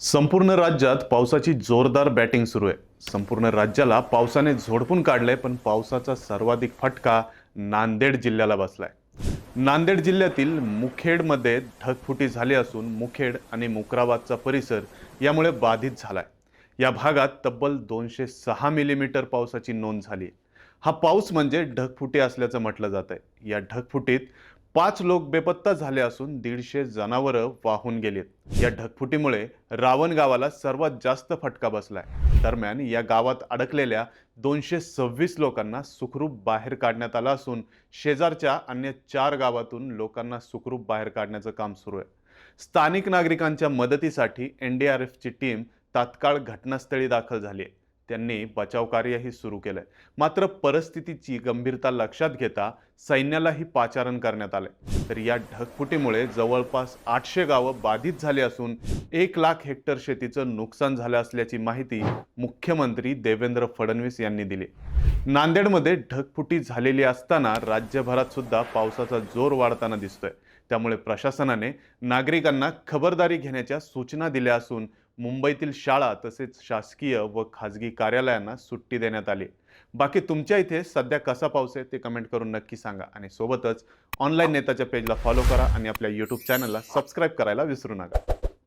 संपूर्ण राज्यात पावसाची जोरदार बॅटिंग सुरू आहे. संपूर्ण राज्याला पावसाने झोडपून काढलंय पण पावसाचा सर्वाधिक फटका नांदेड जिल्ह्याला बसलाय. नांदेड जिल्ह्यातील मुखेडमध्ये ढगफुटी झाली असून मुखेड आणि मुकराबादचा परिसर यामुळे बाधित झालाय. या भागात तब्बल दोनशे सहा मिलीमीटर पावसाची नोंद झाली हा पाऊस म्हणजे ढगफुटी असल्याचं म्हटलं जात आहे या ढगफुटीत पाच लोक बेपत्ता झाले असून दीडशे जनावरं वाहून गेलीत. या ढगफुटीमुळे रावण गावाला सर्वात जास्त फटका बसलाय. दरम्यान या गावात अडकलेल्या दोनशे सव्वीस लोकांना सुखरूप बाहेर काढण्यात आलं असून शेजारच्या अन्य चार गावातून लोकांना सुखरूप बाहेर काढण्याचं काम सुरू आहे. स्थानिक नागरिकांच्या मदतीसाठी एन डी आर एफची टीम तात्काळ घटनास्थळी दाखल झाली आहे. त्यांनी बचाव कार्यही सुरू केलंय. मात्र परिस्थितीची गंभीरता लक्षात घेता सैन्यालाही पाचारण करण्यात आले तर या ढगफुटीमुळे जवळपास आठशे गावं बाधित झाली असून एक लाख हेक्टर शेतीचं नुकसान झालं असल्याची माहिती मुख्यमंत्री देवेंद्र फडणवीस यांनी दिली. नांदेडमध्ये ढगफुटी झालेली असताना राज्यभरात सुद्धा पावसाचा जोर वाढताना दिसतोय. त्यामुळे प्रशासनाने नागरिकांना खबरदारी घेण्याच्या सूचना दिल्या असून मुंबईतील शाळा तसेच शासकीय व खाजगी कार्यालयांना सुट्टी देण्यात आली. बाकी तुमच्या इथे सध्या कसा पाऊस आहे ते कमेंट करून नक्की सांगा आणि सोबतच ऑनलाईन नेताच्या पेजला फॉलो करा आणि आपल्या यूट्यूब चॅनलला सबस्क्राईब करायला विसरू नका.